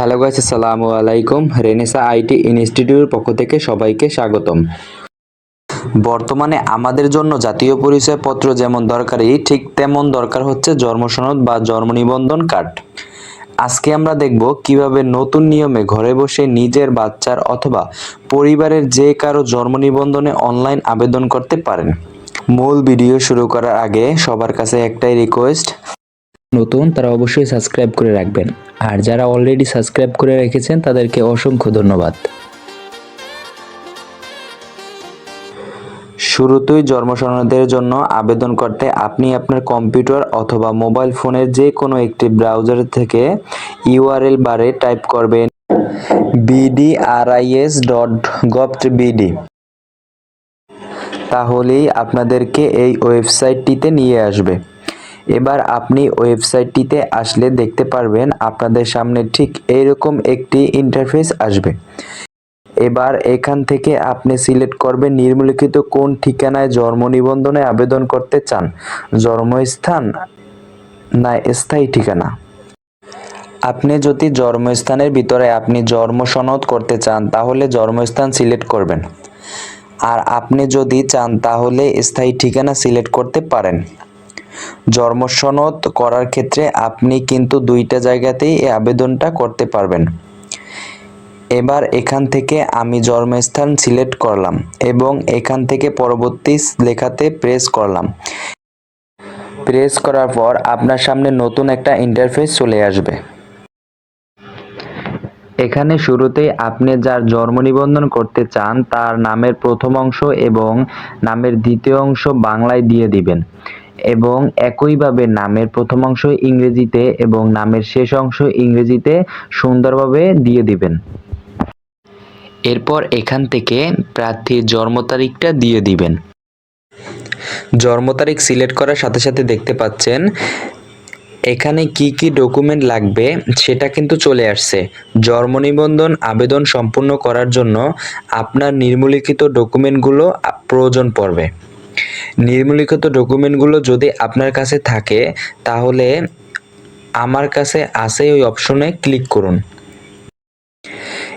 Hello guys, আসসালামু আলাইকুম। Renaissance IT ইনস্টিটিউটের পক্ষ থেকে সবাইকে স্বাগতম। বর্তমানে আমাদের জন্য জাতীয় পরিচয়পত্র যেমন দরকারি, ঠিক তেমন দরকার হচ্ছে জন্ম সনদ বা জন্ম নিবন্ধন কার্ড। আজকে আমরা দেখব কীভাবে নতুন নিয়মে ঘরে বসে নিজের বাচ্চার অথবা পরিবারের যে কারও জন্ম নিবন্ধনে অনলাইন আবেদন করতে পারেন। মূল ভিডিও শুরু করার আগে সবার কাছে একটাই রিকোয়েস্ট নতুন, তারা অবশ্যই সাবস্ক্রাইব করে রাখবেন। আর যারা অলরেডি সাবস্ক্রাইব করে রেখেছেন, তাদেরকে অসংখ্য ধন্যবাদ। শুরুতেই জন্ম সনদের জন্য আবেদন করতে আপনি আপনার কম্পিউটার অথবা মোবাইল ফোনের যে কোনো একটি ব্রাউজার থেকে ইউআরএল বারে টাইপ করবেন বিডিআরআইএস ডট গভ বিডি তাহলেই আপনাদেরকে এই ওয়েবসাইটটিতে নিয়ে আসবে। এবার আপনি ওয়েবসাইটটিতে আসলে দেখতে পারবেন আপনাদের সামনে ঠিক এইরকম একটি ইন্টারফেস আসবে। এবার এখান থেকে আপনি সিলেক্ট করবেন নিম্নলিখিত কোন ঠিকানায় জন্ম নিবন্ধনে আবেদন করতে চান। জন্মস্থান না স্থায়ী ঠিকানা। আপনি যদি জন্মস্থানের ভিতরে আপনি জন্ম সনদ করতে চান, তাহলে জন্মস্থান সিলেক্ট করবেন। আর আপনি যদি চান, তাহলে স্থায়ী ঠিকানা সিলেক্ট করতে পারেন। জন্ম সনদ করার ক্ষেত্রে আপনি কিন্তু দুইটা জায়গাতেই এই আবেদনটা করতে পারবেন। এবার এখান থেকে আমি জন্মস্থান সিলেক্ট করলাম এবং এখান থেকে পরবর্তী লেখাতে প্রেস করলাম। প্রেস করার পর আপনার সামনে নতুন একটা ইন্টারফেস চলে আসবে। এখানে শুরুতেই আপনি যার জন্ম নিবন্ধন করতে চান তার নামের প্রথম অংশ এবং নামের দ্বিতীয় অংশ বাংলায় দিয়ে দিবেন। এবং একইভাবে নামের প্রথম অংশ ইংরেজিতে এবং নামের শেষ অংশ ইংরেজিতে সুন্দরভাবে দিয়ে দিবেন। এরপর এখান থেকে প্রার্থীর জন্ম তারিখটা দিয়ে দিবেন। জন্ম তারিখ সিলেক্ট করার সাথে সাথে দেখতে পাচ্ছেন, এখানে কি কি ডকুমেন্ট লাগবে সেটা কিন্তু চলে আসছে। জন্ম নিবন্ধন আবেদন সম্পূর্ণ করার জন্য আপনার নির্মলিখিত ডকুমেন্টগুলো প্রয়োজন পড়বে। নির্মলিখিত ডকুমেন্টগুলো যদি আপনার কাছে থাকে, তাহলে আমার কাছে আছে ওই অপশনে ক্লিক করুন।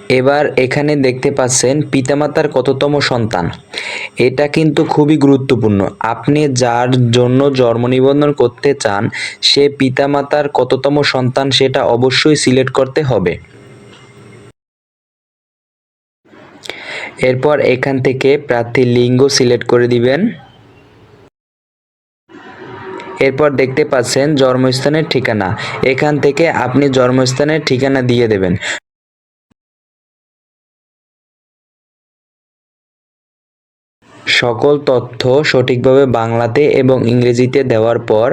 এবার এখানে দেখতে পাচ্ছেন পিতামাতার কততম সন্তান। এটা কিন্তু খুবই গুরুত্বপূর্ণ। আপনি যার জন্য জন্ম নিবন্ধন করতে চান, সে পিতামাতার কততম সন্তান সেটা অবশ্যই সিলেক্ট করতে হবে। এরপর এখান থেকে প্রার্থীর লিঙ্গ সিলেক্ট করে দিবেন। এরপর দেখতে পাচ্ছেন জন্মস্থানের ঠিকানা। এখান থেকে আপনি জন্মস্থানের ঠিকানা দিয়ে দেবেন। সকল তথ্য সঠিকভাবে বাংলাতে এবং ইংরেজিতে দেওয়ার পর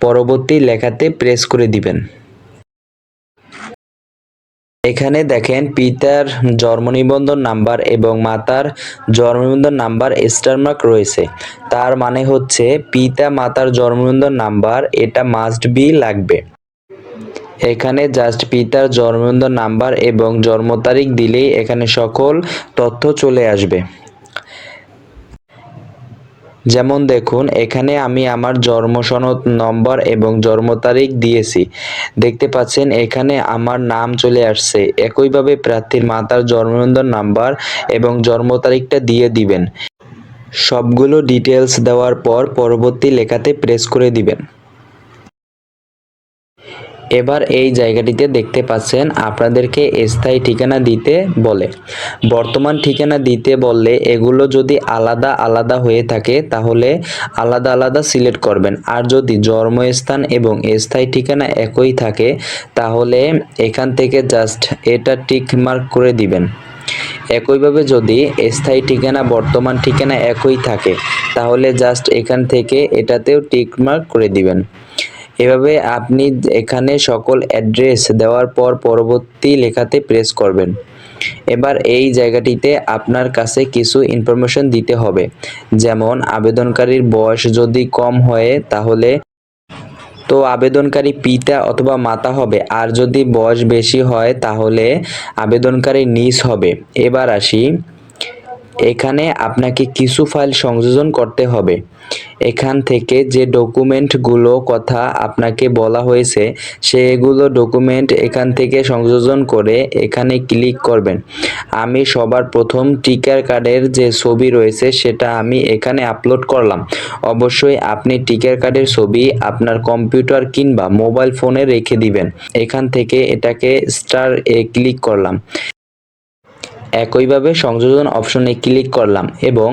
পরবর্তী লেখাতে প্রেস করে দিবেন। এখানে দেখেন পিতার জন্ম নিবন্ধন নাম্বার এবং মাতার জন্ম নিবন্ধন নাম্বার স্টারমার্ক রয়েছে। তার মানে হচ্ছে পিতা মাতার জন্ম নিবন্ধন নাম্বার এটা মাস্ট বি লাগবে। এখানে জাস্ট পিতার জন্ম নিবন্ধন নাম্বার এবং জন্ম তারিখ দিলেই এখানে সকল তথ্য চলে আসবে। যেমন দেখুন, এখানে আমি আমার জন্ম সনদ নম্বর এবং জন্ম তারিখ দিয়েছি। দেখতে পাচ্ছেন, এখানে আমার নাম চলে আসছে। একইভাবে প্রার্থীর মাতার জন্মনিবন্ধন নাম্বার এবং জন্ম তারিখটা দিয়ে দিবেন। সবগুলো ডিটেলস দেওয়ার পর পরবর্তী লেখাতে প্রেস করে দিবেন। এবার এই জায়গাটিতে দেখতে পাচ্ছেন আপনাদেরকে স্থায়ী ঠিকানা দিতে বলে। বর্তমান ঠিকানা দিতে বললে এগুলো যদি আলাদা আলাদা হয়ে থাকে, তাহলে আলাদা আলাদা সিলেক্ট করবেন। আর যদি জন্মস্থান এবং স্থায়ী ঠিকানা একই থাকে, তাহলে এখান থেকে জাস্ট এটা টিক মার্ক করে দিবেন। একইভাবে যদি স্থায়ী ঠিকানা, বর্তমান ঠিকানা একই থাকে, তাহলে জাস্ট এখান থেকে এটাতেও টিক মার্ক করে দিবেন। এভাবে আপনি এখানে সকল অ্যাড্রেস দেওয়ার পর পরবর্তী লেখাতে প্রেস করবেন। এবার এই জায়গাটিতে আপনার কাছে কিছু ইনফরমেশন দিতে হবে। যেমন, আবেদনকারীর বয়স যদি কম হয়, তাহলে তো আবেদনকারী পিতা অথবা মাতা হবে। আর যদি বয়স বেশি হয়, তাহলে আবেদনকারী নিজ হবে। এবার আসি। এখানে আপনাকে কিছু ফাইল সংযোজন করতে হবে। এখান থেকে যে ডকুমেন্টগুলো কথা আপনাকে বলা হয়েছে, সেগুলো ডকুমেন্ট এখান থেকে সংযোজন করে এখানে ক্লিক করবেন। আমি সবার প্রথম টিকার কার্ডের যে ছবি রয়েছে, সেটা আমি এখানে আপলোড করলাম। অবশ্যই আপনি টিকার কার্ডের ছবি আপনার কম্পিউটার কিংবা মোবাইল ফোনে রেখে দিবেন। এখান থেকে এটাকে স্টার এ ক্লিক করলাম। একইভাবে সংযোজন অপশনে ক্লিক করলাম এবং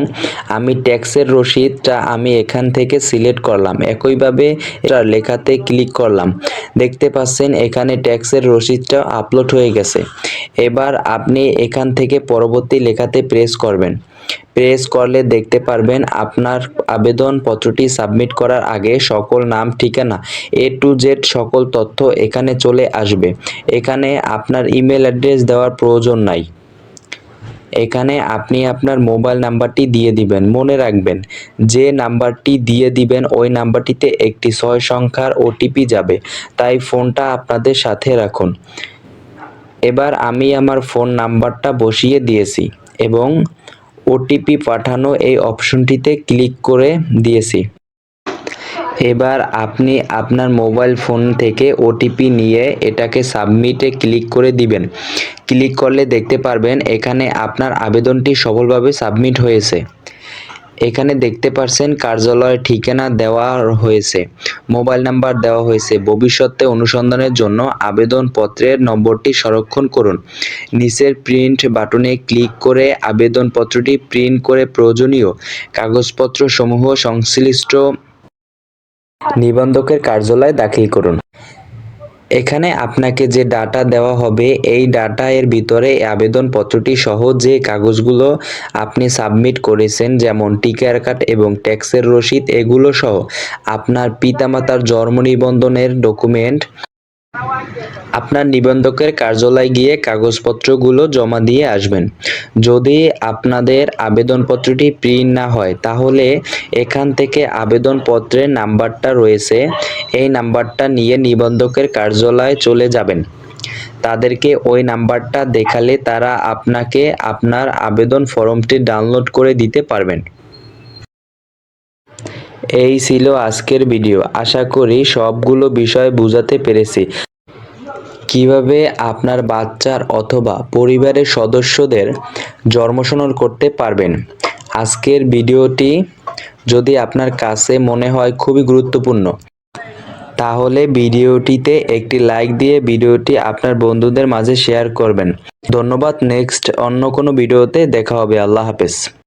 আমি ট্যাক্সের রসিদটা আমি এখান থেকে সিলেক্ট করলাম। একইভাবে এটা লেখাতে ক্লিক করলাম। দেখতে পাচ্ছেন এখানে ট্যাক্সের রসিদটা আপলোড হয়ে গেছে। এবার আপনি এখান থেকে পরবর্তী লেখাতে প্রেস করবেন। প্রেস করলে দেখতে পারবেন আপনার আবেদনপত্রটি সাবমিট করার আগে সকল নাম, ঠিকানা, এ টু জেড সকল তথ্য এখানে চলে আসবে। এখানে আপনার ইমেল অ্যাড্রেস দেওয়ার প্রয়োজন নাই। এখানে আপনি আপনার মোবাইল নাম্বারটি দিয়ে দিবেন, মনে রাখবেন। যে নাম্বারটি দিয়ে দিবেন, ওই নাম্বারটিতে একটি ছয় সংখ্যার ওটিপি যাবে। তাই ফোনটা আপনাদের সাথে রাখুন। এবার আমি আমার ফোন নাম্বারটা বসিয়ে দিয়েছি এবং ওটিপি পাঠানো এই অপশনটিতে ক্লিক করে দিয়েছি। এবার আপনি আপনার মোবাইল ফোন থেকে ওটিপি নিয়ে এটাকে সাবমিটে ক্লিক করে দিবেন। ক্লিক করলে দেখতে পারবেন এখানে আপনার আবেদনটি সফলভাবে সাবমিট হয়েছে। এখানে দেখতে পারছেন কার্যালয়ের ঠিকানা দেওয়া হয়েছে, মোবাইল নাম্বার দেওয়া হয়েছে। ভবিষ্যতে অনুসন্ধানের জন্য আবেদনপত্রের নম্বরটি সংরক্ষণ করুন। নিচের প্রিন্ট বাটনে ক্লিক করে আবেদনপত্রটি প্রিন্ট করে প্রয়োজনীয় কাগজপত্র সমূহ সংশ্লিষ্ট নিবন্ধকের কার্যালয়ে দাখিল করুন। এখানে আপনাকে যে ডাটা দেওয়া হবে, এই ডাটা এর ভিতরে আবেদনপত্রটি সহ যে কাগজগুলো আপনি সাবমিট করেছেন, যেমন টিকার কার্ড এবং ট্যাক্সের রসিদ, এগুলো সহ আপনার পিতামাতার জন্ম নিবন্ধনের ডকুমেন্ট আপনার নিবন্ধকের কার্যালয়ে গিয়ে কাগজপত্রগুলো জমা দিয়ে আসবেন। যদি আপনাদের আবেদনপত্রটি প্রিন্ট না হয়, তাহলে এখান থেকে আবেদনপত্রের নাম্বারটা রয়েছে। এই নাম্বারটা নিয়ে নিবন্ধকের কার্যালয়ে চলে যাবেন। তাদেরকে ওই নাম্বারটা দেখালে তারা আপনাকে আপনার আবেদন ফর্মটি ডাউনলোড করে দিতে পারবেন। এই ছিল আজকের ভিডিও। আশা করি সবগুলো বিষয় বুঝাতে পেরেছি। কীভাবে আপনার বাচ্চার অথবা পরিবারের সদস্যদের জন্মসনদ করতে পারবেন? আজকের ভিডিওটি যদি আপনার কাছে মনে হয় খুবই গুরুত্বপূর্ণ, তাহলে ভিডিওটিতে একটি লাইক দিয়ে ভিডিওটি আপনার বন্ধুদের মাঝে শেয়ার করবেন। ধন্যবাদ, নেক্সট অন্য কোনো ভিডিওতে দেখা হবে। আল্লাহ হাফেজ।